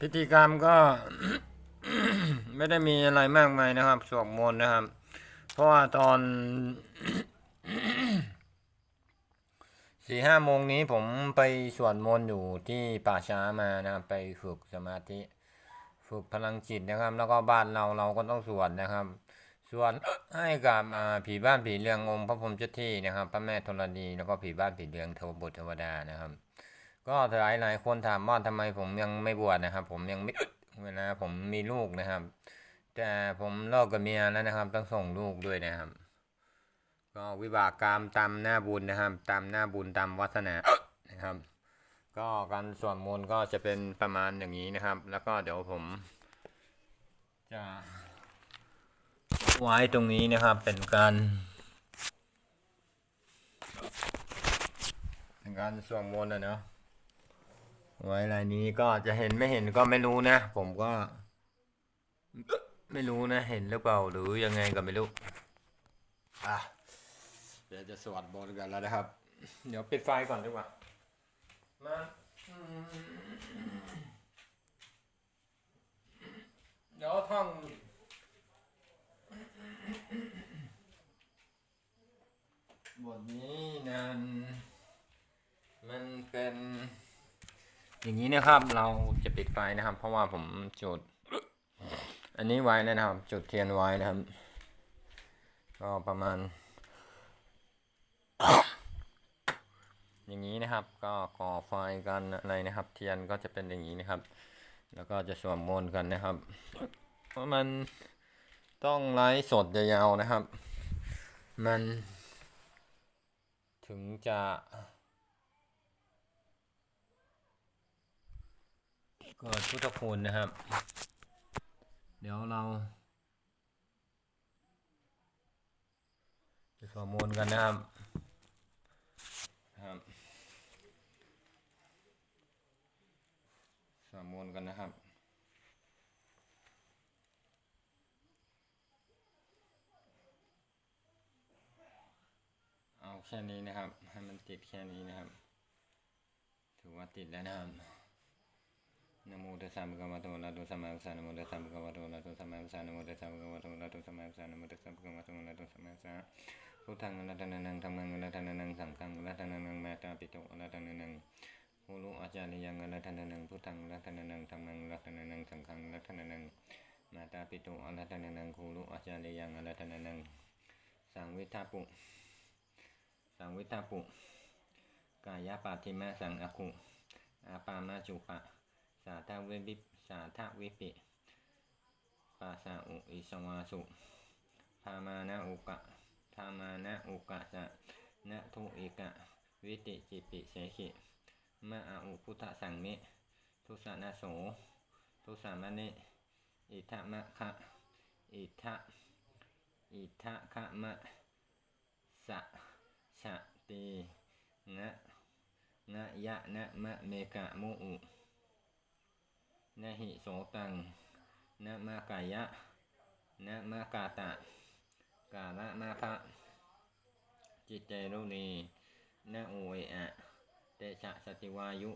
พิธีกรรมก็ไม่ได้มีอะไรมากมายนะครับ สวดมนต์นะครับ เพราะว่าตอนสี่ห้าโมงนี้ผมไปสวดมนต์อยู่ที่ป่าช้ามานะครับ ไปฝึกสมาธิ ฝึกพลังจิตนะครับ แล้วก็บ้านเราเราก็ต้องสวดนะครับสวดให้กับผีบ้านผีเรืององค์พระพรหมเจ้าที่นะครับ พระแม่ธรณีแล้วก็ผีบ้านผีเรืองเทวบุตรเทวดานะครับ ก็หลายหลายคนถามว่าทำไมผมยังไม่บวชนะครับ ผมยังไม่เวลาผมมีลูกนะครับ แต่ผมเลิกกับเมียแล้วนะครับ ต้องส่งลูกด้วยนะครับ ก็วิบากกรรมตามหน้าบุญนะครับ ตามหน้าบุญตามวัฒนานะครับ ก็การสวดมนต์ก็จะเป็นประมาณอย่างนี้นะครับ แล้วก็เดี๋ยวผมจะไว้ตรงนี้นะครับเป็นการเป็นการสวดมนต์นะเนาะ ไว้อะไรนี้ก็จะเห็นไม่เห็นก็ไม่รู้นะ ผมก็ ไม่รู้นะเห็นหรือเปล่าหรือยังไงก็ไม่รู้อะเดี๋ยวจะสวัสดบนต์กันแล้วนะครับ เดี๋ยวปิดไฟก่อนดีกว่ามาเดี๋ยวท่องบทนี้นั้นมันเป็น อย่างนี้นะครับ เราจะปิดไฟนะครับ เพราะว่าผมจุด อันนี้ไว้นะครับ จุดเทียนไว้นะครับ ก็ประมาณ อย่างนี้นะครับ ก็ก่อไฟกันอะไรนะครับ เทียนก็จะเป็นอย่างนี้นะครับ แล้วก็จะสวดมนต์กันนะครับ เพราะมันต้องไลฟ์สดยาวๆนะครับ มันถึงจะ เกิดพุทธคุณนะครับ เดี๋ยวเราจะสวดมนต์กันนะครับครับสวดมนต์กันนะครับเอาแค่นี้นะครับ ให้มันติดแค่นี้นะครับ ถือว่าติดแล้วนะครับ นโมตัสสะภะคะวะโตอะระหะโตสัมมาสัมพุทธัสสะนโมตัสสะภะคะวะโตอะระหะโตสัมมาสัมพุทธัสสะนโมตัสสะภะคะวะโตอะระหะโตสัมมาสัมพุทธัสสะนโมตัสสะภะคะวะโตอะระหะโตสัมมาสัมพุทธัสสะพุทธังอะรัตนานังธัมมังอะรัตนานังสังฆังอะรัตนานังแมตตาปิโตอะรัตนานังโหรุอาจาริยังอะรัตนานังพุทธังอะรัตนานังธัมมังอะรัตนานังสังฆังอะรัตนานังมาตาปิโตอะรัตนานังโหรุอาจาริยังอะรัตนานังสังวิทาปุสังวิทาปุกายปาทิมะสังอคุอาปามาจุปะาทาเวบิสาทาวิปิปาสาอุอิสวาสุพามานะอุกะธามานะอุกะสะนะทุอิกะ วิติจิปิเสขิมะอาอุพุทธสังเมทุสานะโส ทุสามะเนอิทะมะคะอิทะอิทะคะมะสะชะตีนะนะยะนะมะเมกะมุอุ นะหิโสตังนะมากายะนะมากาตะ กาละมาภะจิตเจรุณีนะโอเอะเตชะสติวายุ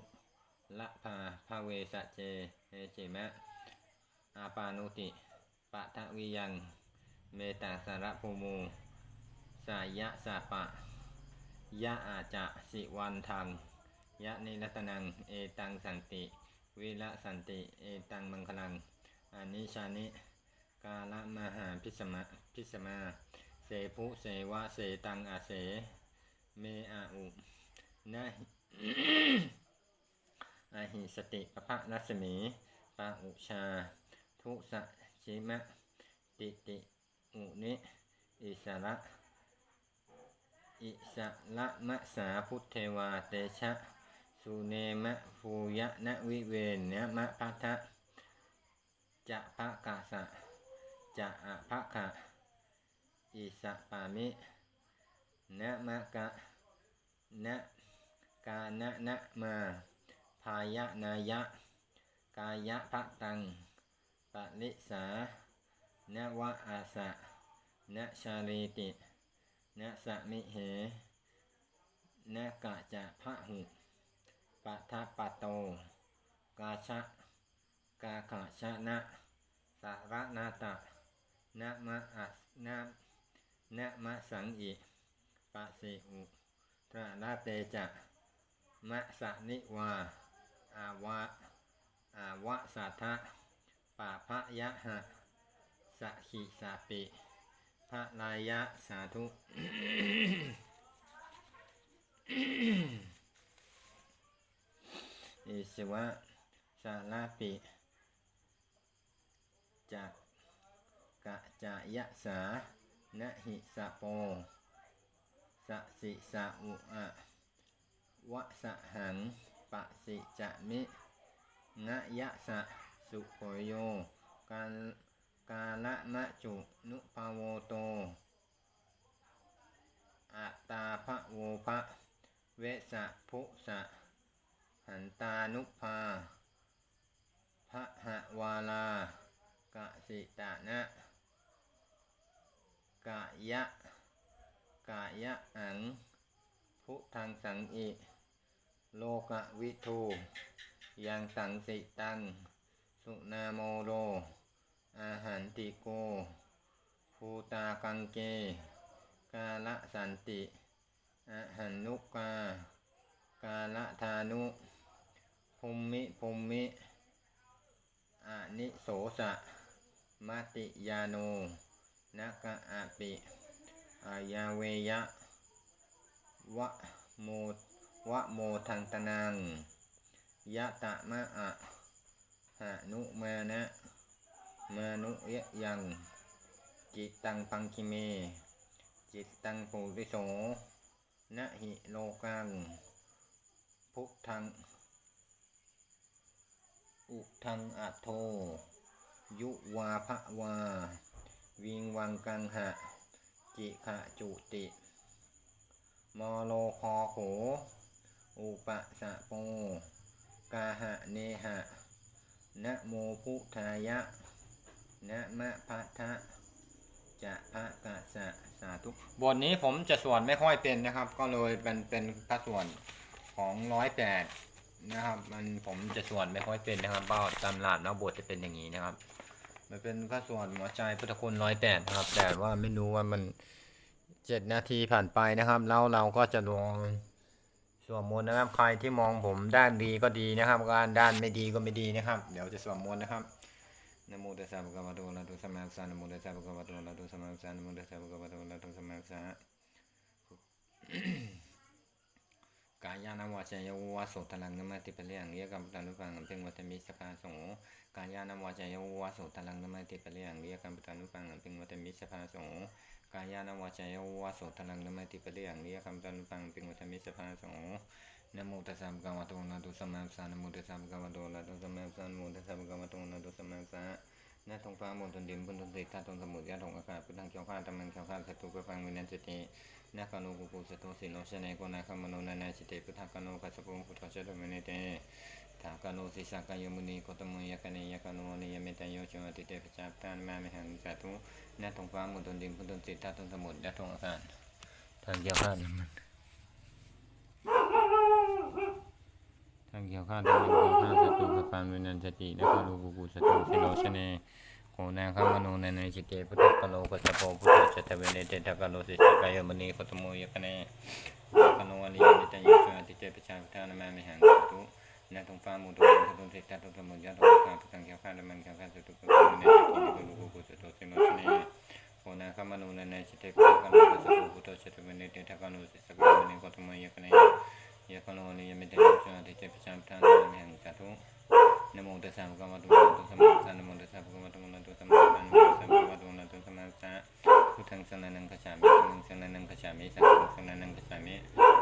ละพาภาเวสะเจเฮเจมะ อาปานุติปะทะวิยัง เมตังสารภูมูสายะสาปะ ยะอาจะสิวันทัง ยะนิรัตนัง เอตังสันติ วิละสันติ เอตังมังคลังอานิชานิ กาละมหาพิสมะพิสมา เสภุเสวะเสตังอาเส เมอาอุนะอาหิสติปะพะรัศมีปะอุชา ทุสะชิมะ ติติอุนิอิสระ อิสระมะสาพุทเทวาเตชะ สุเนมะภูยะนะวิเวนเนมะพัทะจะภะกาสะจะอะภะคะอิสะปามินะมะกะนะกานะนะมาพายะนายะ กายะภะตังปะลิสานะวะอาสะนะชาลีตินะสะมิเหนะกะจะพะหุ ปัทะปะโต กาชะ กาขะชะนะสาระนาตะนะมะอะนะนะมะสังอิ ปะสิอุตระนาเตจะมะสะนิวา อาวะ อาวะสัทธะปาพะยะหะสะขิสาปิพระลายะสาธุ อิสวะสาลาปิจักกะจายะสานะหิสะโปสะสิสะอุอะวะสะหังปะสิจะมิงะยะสะสุโขโยกาลกาละมะจุนุภาโวโตอัตตาภะโวภะเวสะภุสะ หันตานุภาพระหวาลากะสิตานะกะยะกะยะอังพุทธังสังอิโลกะวิทูยังสังสิตัง สุนาโมโร อาหันติโก ภูตากังเก กาละสันติอาหันนุกา กาละธานุ ภูมิภูมิอานิโสสะมาติยาโนนักะอาปิอายาเวยะวะโมวะโมทังตนังยะตะมะอะหะนุมานะมานุยะยัง จิตตังปังคิเม จิตตังภูริโสนะหิโลกังพุทธัง ทังอัตโท ยุวาภวา วิงวังกังหะ จิขะจุติ มโลคอโข อุปสะโป กาหะเนหะ นะโมพุทายะ นะมะพัทะจะพระกะสะสาธุบทนี้ผมจะสวดไม่ค่อยเป็นนะครับ ก็เลยเป็นเป็นพระสวดของร้อยแปด นะครับ มันผมจะสวดไม่ค่อยเป็นนะครับเป้าตำราแล้วบทจะเป็นอย่างนี้นะครับ มันเป็นพระสวดหัวใจพุทธคุณร้อยแปดนะครับ แต่ว่าไม่รู้ว่ามันเจ็ดนาทีผ่านไปนะครับ แล้วเราก็จะลองสวดมนต์นะครับ ใครที่มองผมด้านดีก็ดีนะครับการด้านไม่ดีก็ไม่ดีนะครับ เดี๋ยวจะสวดมนต์นะครับนะโมตัสสะภะคะวะโตอะระหะโตสัมมาสัมพุทธัสสะนะโมตัสสะภะคะวะโตอะระหะโตสัมมาสัมพุทธัสสะนะโมตัสสะภะคะวะโตอะระหะโตสัมมาสัมพุทธัสสะ กายานวาจายวาโสตลังนมติปะเลียงเรียกกรรมตานุปังเป็นวัตมิสภาสงกายานวาจายวาโสตลังนมติปะเลียงเรียกกรรมตานุปังเป็นวัตมิสภาสงกายานวาจายวาโสตลังนมติปะเลียงเรียกกรรมตานุปังเป็นวัตมิสภาสงนโมตัสสะภะคะวะโตอะระหะโตสัมมาสัมนโมตัสสะภะคะวะโตอะระหะโตสัมมาสัมนโมตัสสะภะคะวะโตอะระหะโตสัมมาสัม นทงฟ้ามนทนดินบนทนติท่าทงสมุทรยะทงอากาศพุทธังเขียวข้าธรรมังเขียวข้าสัตตุปะปังวินันจตินาคานุกุกุสโตสิโนชเนโกนาคามโนนานาจิเตปุทธากานุกัสสปุพุทธเจตมเนเตทากานุสิสากายมุนีโคตมุยกเนยกานุนิยเมตโยชวติเตปจาปานมาเมหังจตุนาทงฟ้ามุตนดินพุทธสิทธาทงสมุทรยะทงอากาศทางเกี่ยวข้าน้ำมัน ทางเกี่ยวข้าทางเกี่ยวข้าสัตตุปปานวินันจตินาคานุกุกุสโตสิโนชเนโคนาคามโนในในจิเตพุทธกโลกัสโปพุทธเจตเวเนเตตกโลสิสกายมณีโคตโมยกเนกโนวันิยมิตยุชาติเตปชาพุทธานามามิหังตุนาทงฟ้ามุตุพุทธสิทธาตุสมุญญาตุข้าพุทธังเขียวข้าดมันเขียวข้าสุตุกุกุเนจิติกุลุกุกุสตุสิโนชเนโคนาคามโนในในจิเตพุทธกโลกัสโปพุทธเจตเวเนเตตกโลสิสกายมณีโคตโมยกเน ยกโนวันิยมิเตยชติเตปชาพุทานามิหังตุนโมตัสสะภะคะวะโตอะระหะโตสัมมาสัมพุทธัสสะภะคะวะโตอะระหะโตสัมมาสัมพุทธัสสะภะคะวะโตอะระหะโตสัมมาสัมพุทธัสสะพุทธังสรณังคัจฉามิธัมมังสรณังคัจฉามิสังฆังสรณังคัจฉามิ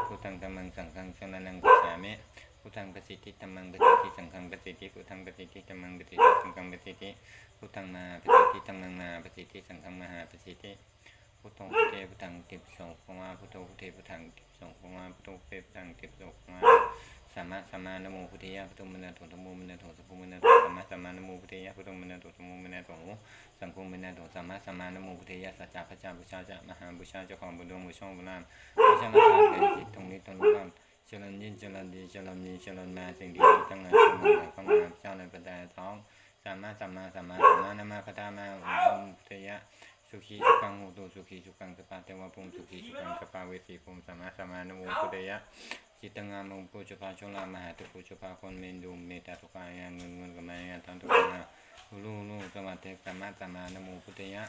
พุทธังธัมมังสังฆังสรณังคัจฉามิพุทธังปสิทธิธัมมังปสิทธิสังฆังปสิทธิพุทธังปสิทธิธัมมังปสิทธิสังฆังปสิทธิพุทธังมาปสิทธิธัมมังมาปสิทธิสังฆังมหาปสิทธิ พุทโธพุทเทพุทธังติปโสภะวะพุทโธพุทเทพุทธังติปโสภะวะพุทโธพุทเทพุทธังติปโสภะวะสัมมาสัมมานโมพุทธิยะพุทโธมนะโถธรรมโมมนะโถสัพพมนะโถสัมมาสัมมานโมพุทธิยะพุทโธมนะโถธรรมโมมนะโถสังฆมนะโถสัมมาสัมมานโมพุทธิยะสัจจะพระเจ้าบูชาจะมหาบูชาเจ้าของบุญดวงบุญช่องบุญนามบูชามาสร้างเป็นจิตตรงนี้ตรงนี้ก็เจริญยิ่งเจริญดีเจริญมีเจริญมาสิ่งดีทั้งหลายทั้งมวลเข้ามาเจ้าในประดาท้องสัมมาสัมมาสัมมาสัมมานามาคตามาอุปมเทยะ สุขีสุขังโหตุสุขีสุขังสปาเทวะภูมิสุขีสุขังสปาเวสีภูมิสัมมาสัมมานะโมพุทธยะจิตตังามงปุจพาชลามหาตุปุจพาคนเมนดูเมตตาทุกายาเงินเงินกับมายาตันทุกายาลูลูสวัสดิ์สัมาสัมมานะโมพุทธยะ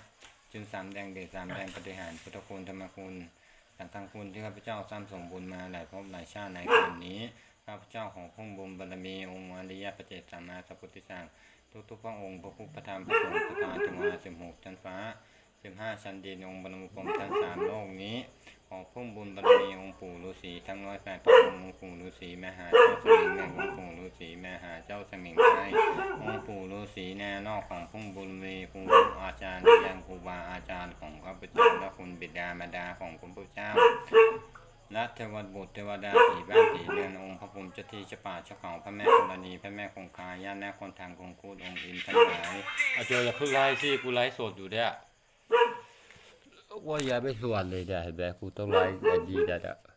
จึงสามแดงเดชสามแดงปฏิหารพุทธคุณธรรมคุณสังฆคุณที่ข้าพเจ้าสร้างสมบุญมาหลายภพหลายชาติในคนนี้ข้าพเจ้าของพุ่งบุญบารมีองค์อริยปเจตสัมมาสัพพุทธเจ้าทุกทุกๆพระองค์พระพุทธพระธรรมพระสงฆ์พระธรรมจังหวะสิบหกชั้นฟ้า สิบห้าชั้นดินองค์บรมกรมชั้นสามโลกนี้ขอพุ่งบุญบารมีองค์ปู่ฤาษีทั้งร้อยแปดพระองค์องค์ปู่ฤาษีแม่หาเจ้าสมิงแม่องค์ปู่ฤาษีแม่หาเจ้าสมิงให้องค์ปู่ฤาษีแน่นอกของพุ่งบุญมีครูอาจารย์ยังครูบาอาจารย์ของข้าพเจ้าและคุณบิดามารดาของคุณพระเจ้าและเทวดบุตรเทวดาผีบ้านผีเรือนองค์พระภูมิเจ้าที่เจ้าป่าเจ้าเขาพระแม่ธรณีพระแม่คงคาย่าแม่คนทางคงคูดองค์อินทั้งหลายอาเจออย่าเพิ่งไลฟ์สิกูไลฟ์สดอยู่เนี่ยว่าอ ย่าไม่สวนเลยเนี่ยเห็